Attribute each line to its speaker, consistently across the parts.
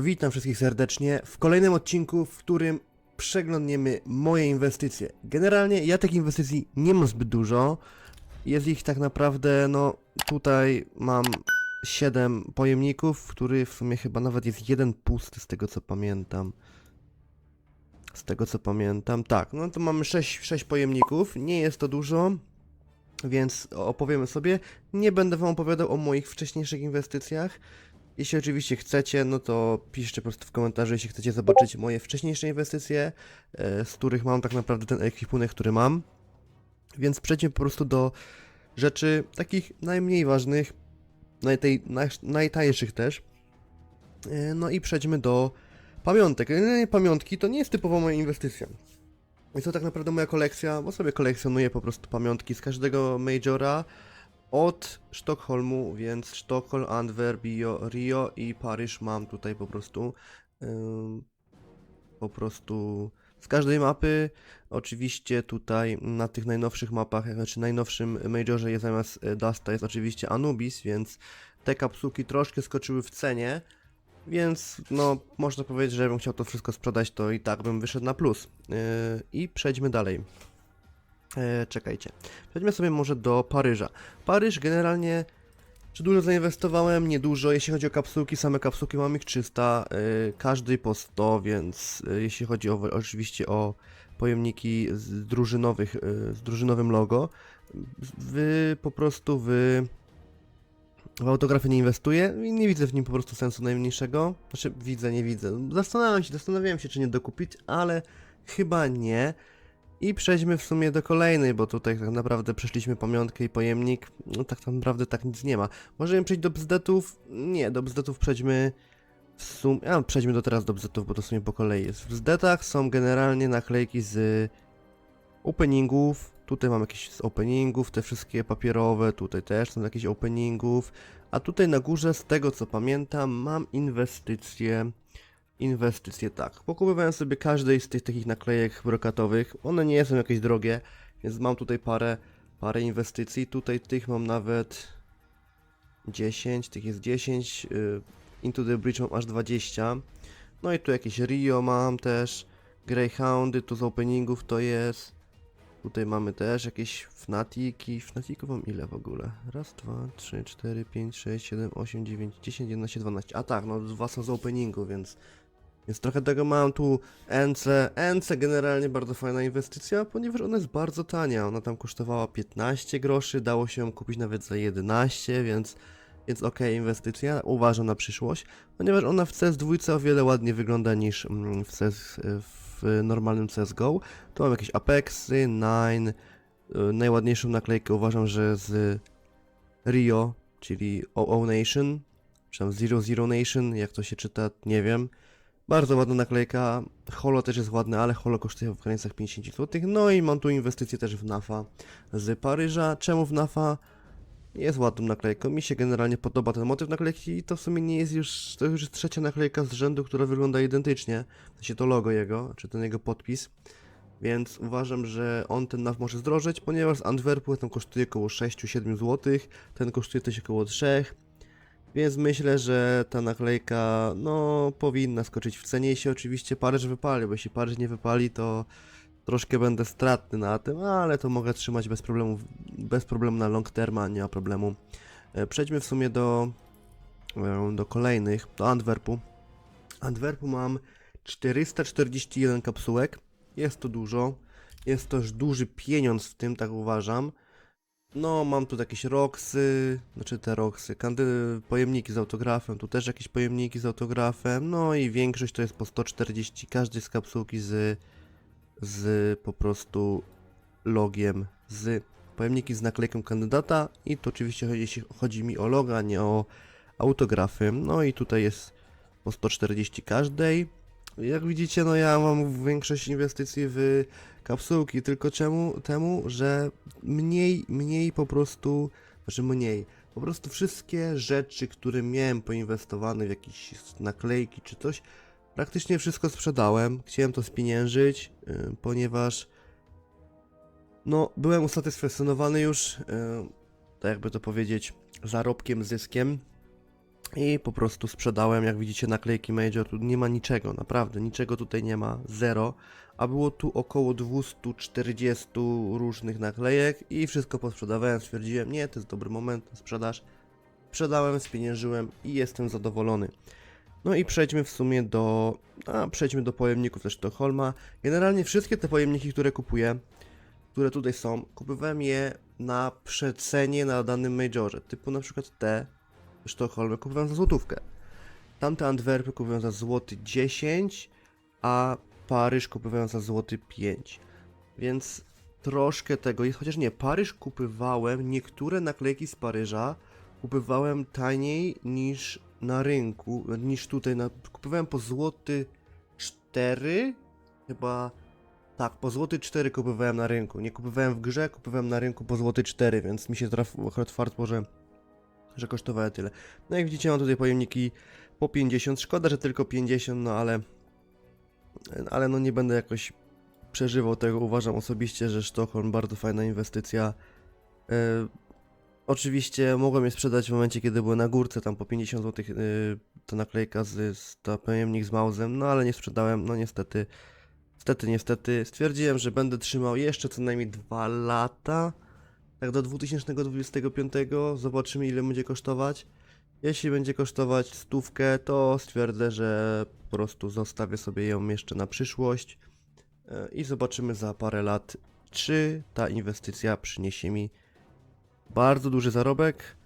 Speaker 1: Witam wszystkich serdecznie w kolejnym odcinku, w którym przeglądniemy moje inwestycje. Generalnie ja tych inwestycji nie mam zbyt dużo. Jest ich tak naprawdę, no tutaj mam 7 pojemników, w których w sumie chyba nawet jest jeden pusty z tego co pamiętam. Z tego co pamiętam, tak, no to mamy 6, 6 pojemników, nie jest to dużo, więc opowiemy sobie. Nie będę wam opowiadał o moich wcześniejszych inwestycjach. Jeśli oczywiście chcecie, no to piszcie po prostu w komentarzu, jeśli chcecie zobaczyć moje wcześniejsze inwestycje, e, z których mam tak naprawdę ten ekwipunek, który mam. Więc przejdźmy po prostu do rzeczy takich najmniej ważnych, najtej, naj, najtańszych też. E, No i przejdźmy do pamiątek. Generalnie Pamiątki to nie jest typowo moja inwestycja. Jest to tak naprawdę moja kolekcja, bo sobie kolekcjonuję po prostu pamiątki z każdego majora od Sztokholmu, więc Sztokholm, Antwerp, Rio, Rio i Paryż mam tutaj po prostu po prostu z każdej mapy. Oczywiście tutaj na tych najnowszych mapach, znaczy najnowszym majorze jest zamiast e, Dusta jest oczywiście Anubis, więc te kapsułki troszkę skoczyły w cenie. Więc no, można powiedzieć, że jakbym chciał to wszystko sprzedać, to i tak bym wyszedł na plus. Yy, I przejdźmy dalej. E, czekajcie. Przejdźmy sobie może do Paryża. Paryż generalnie, czy dużo zainwestowałem? Niedużo. Jeśli chodzi o kapsułki, same kapsułki mam ich 300, e, każdej po 100, więc e, jeśli chodzi o, oczywiście o pojemniki z drużynowych, e, z drużynowym logo, wy po prostu wy w autografy nie inwestuję i nie widzę w nim po prostu sensu najmniejszego. Znaczy, widzę, nie widzę. Zastanawiam się, zastanawiałem się, czy nie dokupić, ale chyba nie. I przejdźmy w sumie do kolejnej, bo tutaj tak naprawdę przeszliśmy pamiątkę i pojemnik. No tak naprawdę tak nic nie ma. Możemy przejść do bzdetów? Nie, do bzdetów przejdźmy w sumie... A, przejdźmy do teraz do bzdetów, bo to w sumie po kolei jest. W bzdetach są generalnie naklejki z openingów. Tutaj mam jakieś z openingów, te wszystkie papierowe, tutaj też są jakieś openingów. A tutaj na górze, z tego co pamiętam, mam inwestycje inwestycje tak. Pokupowałem sobie każdej z tych takich naklejek brokatowych. One nie są jakieś drogie, więc mam tutaj parę, parę inwestycji. Tutaj tych mam nawet 10, tych jest 10. y, Into the Bridge mam aż 20. No i tu jakieś Rio mam też. Greyhoundy, tu z openingów to jest. Tutaj mamy też jakieś Fnatiki. Fnatików mam ile w ogóle? Raz, dwa, trzy, cztery, pięć, sześć, siedem, osiem, dziewięć, dziesięć, jedenaście, dwanaście. A tak, no dwa są z openingu, więc więc trochę tego mam tu NC. NC generalnie bardzo fajna inwestycja, ponieważ ona jest bardzo tania. Ona tam kosztowała 15 groszy, dało się ją kupić nawet za 11, więc, więc okej inwestycja. Uważam na przyszłość, ponieważ ona w CS2 o wiele ładniej wygląda niż mm, w, CS, w normalnym CSGO. Tu mam jakieś Apexy, Nine. y, Najładniejszą naklejkę uważam, że z Rio, czyli OO Nation, czy tam Zero Zero Nation, jak to się czyta, nie wiem. Bardzo ładna naklejka. Holo też jest ładne, ale holo kosztuje w granicach 50 zł. No i mam tu inwestycje też w NAFA z Paryża. Czemu w NAFA? Jest ładną naklejką. Mi się generalnie podoba ten motyw naklejki i to w sumie nie jest już, to już jest trzecia naklejka z rzędu, która wygląda identycznie. W sensie to logo jego, czy ten jego podpis. Więc uważam, że on ten NAF może zdrożeć, ponieważ z Antwerpu ten kosztuje około 6-7 zł, ten kosztuje też około 3. Więc myślę, że ta naklejka, no, powinna skoczyć w cenie, jeśli oczywiście Paryż wypali, bo jeśli Paryż nie wypali, to troszkę będę stratny na tym, ale to mogę trzymać bez problemu, bez problemu na long terma, nie ma problemu. E, Przejdźmy w sumie do, e, do kolejnych, do Antwerpu. Antwerpu mam 441 kapsułek, jest to dużo, jest to już duży pieniądz w tym, tak uważam. No, mam tu jakieś roksy, znaczy te roksy, kandy, pojemniki z autografem, tu też jakieś pojemniki z autografem, no i większość to jest po 140, każdy z kapsułki z, z po prostu logiem, z pojemniki z naklejką kandydata i to oczywiście chodzi, mi o logo, a nie o autografy, no i tutaj jest po 140 każdej. Jak widzicie, no ja mam większość inwestycji w kapsułki, tylko czemu? Temu, że mniej, mniej po prostu, znaczy mniej, po prostu wszystkie rzeczy, które miałem poinwestowane w jakieś naklejki czy coś, praktycznie wszystko sprzedałem. Chciałem to spieniężyć, yy, ponieważ no, byłem usatysfakcjonowany już, yy, tak jakby to powiedzieć, zarobkiem, zyskiem. I po prostu sprzedałem, jak widzicie, naklejki Major. Tu nie ma niczego, naprawdę, niczego tutaj nie ma, zero. A było tu około 240 różnych naklejek i wszystko posprzedawałem. Stwierdziłem, nie, to jest dobry moment sprzedaż. Sprzedałem, spieniężyłem i jestem zadowolony. No i przejdźmy w sumie do. A, przejdźmy do pojemników też Sztokholma. Generalnie wszystkie te pojemniki, które kupuję, które tutaj są, kupowałem je na przecenie na danym majorze. Typu na przykład te Sztokholmy kupowałem za złotówkę. Tamte Antwerpy kupowałem za złoty 10, a Paryż kupowałem za złoty 5. Więc troszkę tego jest, chociaż nie, Paryż kupywałem, niektóre naklejki z Paryża kupywałem taniej niż na rynku, niż tutaj, na, kupowałem po złoty 4, chyba, tak, po złoty 4 kupowałem na rynku, nie kupowałem w grze, kupowałem na rynku po złoty 4, więc mi się trafiło akurat fartło, że, że kosztowały tyle. No jak widzicie mam tutaj pojemniki po 50, szkoda, że tylko 50, no ale, ale no nie będę jakoś przeżywał tego, uważam osobiście, że Sztokholm bardzo fajna inwestycja. E, Oczywiście mogłem je sprzedać w momencie, kiedy były na górce, tam po 50 zł yy, ta naklejka z, z ta pojemnik z Mausem, no ale nie sprzedałem, no niestety, niestety, niestety. Stwierdziłem, że będę trzymał jeszcze co najmniej 2 lata, tak do 2025, zobaczymy ile będzie kosztować. Jeśli będzie kosztować stówkę, to stwierdzę, że po prostu zostawię sobie ją jeszcze na przyszłość yy, i zobaczymy za parę lat, czy ta inwestycja przyniesie mi bardzo duży zarobek.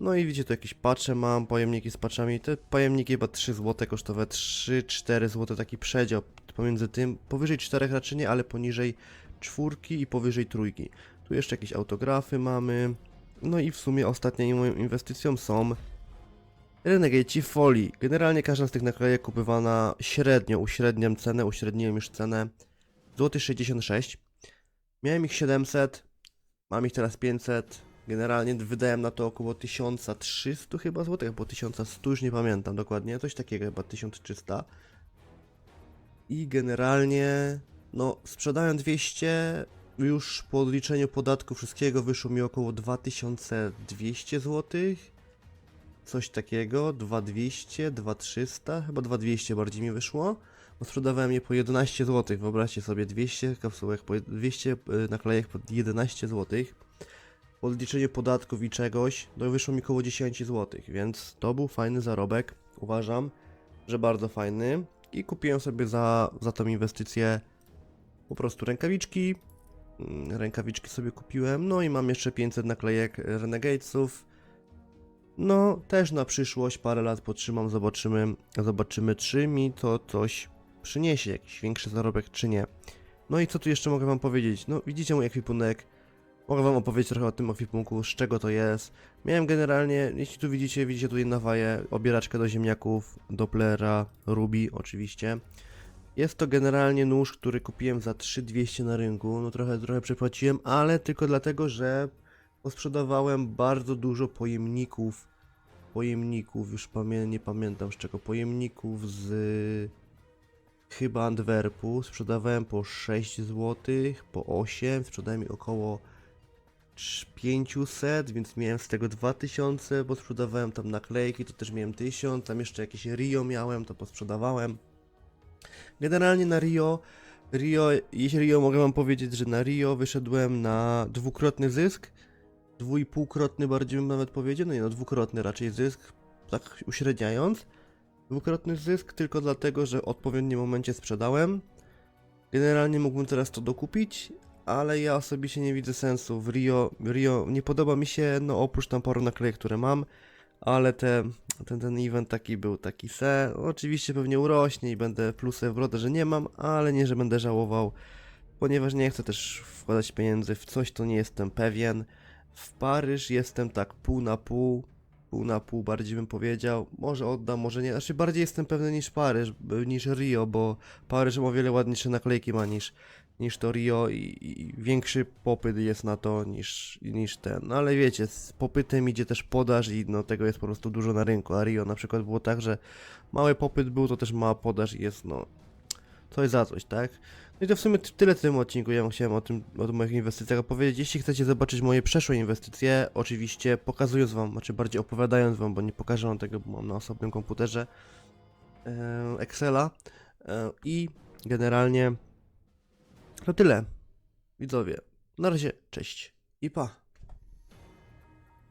Speaker 1: No i widzicie, tu jakieś patche mam, pojemniki z patchami. Te pojemniki chyba 3 zł kosztowe, 3-4 zł, taki przedział pomiędzy tym. Powyżej 4 raczej nie, ale poniżej czwórki i powyżej trójki. Tu jeszcze jakieś autografy mamy. No i w sumie ostatnią moją inwestycją są Renegade Folii. Generalnie każda z tych naklejek kupywana średnio, uśredniam cenę, uśredniłem już cenę. Złoty 66. Miałem ich 700, mam ich teraz 500. Generalnie wydałem na to około 1300 chyba złotych, bo 1100 już nie pamiętam dokładnie, coś takiego chyba 1300. I generalnie, no sprzedałem 200, już po odliczeniu podatku wszystkiego wyszło mi około 2200 złotych. Coś takiego, 2200, 2300, chyba 2200 bardziej mi wyszło. Bo sprzedawałem je po 11 zł, wyobraźcie sobie 200 kapsułek, po 200 y, naklejek po 11 złotych po odliczeniu podatków i czegoś, wyszło mi około 10 zł, więc to był fajny zarobek, uważam, że bardzo fajny. I kupiłem sobie za, za tą inwestycję po prostu rękawiczki. Mm, Rękawiczki sobie kupiłem, no i mam jeszcze 500 naklejek Renegadesów. No, też na przyszłość, parę lat potrzymam, zobaczymy, zobaczymy czy mi to coś przyniesie, jakiś większy zarobek czy nie. No i co tu jeszcze mogę wam powiedzieć? No, widzicie mój ekwipunek, Mogę wam opowiedzieć trochę o tym ekwipunku, z czego to jest. Miałem generalnie, jeśli tu widzicie, widzicie tutaj na waję, obieraczkę do ziemniaków, Dopplera, Ruby oczywiście. Jest to generalnie nóż, który kupiłem za 3200 na rynku, no trochę, trochę przepłaciłem, ale tylko dlatego, że posprzedawałem bardzo dużo pojemników, pojemników, już pamię nie pamiętam z czego, pojemników z chyba Antwerpu, sprzedawałem po 6 zł, po 8, sprzedałem mi około 500, więc miałem z tego 2000, bo sprzedawałem tam naklejki, to też miałem 1000, tam jeszcze jakieś Rio miałem, to posprzedawałem. Generalnie na Rio, Rio, jeśli Rio mogę wam powiedzieć, że na Rio wyszedłem na dwukrotny zysk, dwójpółkrotny bardziej bym nawet powiedział, no nie no, dwukrotny raczej zysk, tak uśredniając. Dwukrotny zysk tylko dlatego, że w odpowiednim momencie sprzedałem. Generalnie mógłbym teraz to dokupić, ale ja osobiście nie widzę sensu. W Rio, Rio nie podoba mi się, no oprócz tam paru naklejek, które mam, ale te, ten, ten event taki był taki se. Oczywiście pewnie urośnie i będę plusy w brodę, że nie mam, ale nie, że będę żałował, ponieważ nie chcę też wkładać pieniędzy w coś, to nie jestem pewien. W Paryż jestem tak pół na pół, pół na pół bardziej bym powiedział. Może oddam, może nie. Znaczy bardziej jestem pewny niż Paryż, b- niż Rio, bo Paryż ma o wiele ładniejsze naklejki ma niż, niż to Rio i, i większy popyt jest na to niż, niż ten. No ale wiecie, z popytem idzie też podaż i no tego jest po prostu dużo na rynku, a Rio na przykład było tak, że mały popyt był, to też mała podaż i jest no coś za coś, tak? No i to w sumie tyle w tym odcinku. Ja chciałem o tym, o moich inwestycjach opowiedzieć. Jeśli chcecie zobaczyć moje przeszłe inwestycje, oczywiście pokazując wam, znaczy bardziej opowiadając wam, bo nie pokażę wam tego, bo mam na osobnym komputerze e, Excela. E, I generalnie to tyle. Widzowie, na razie, cześć i pa.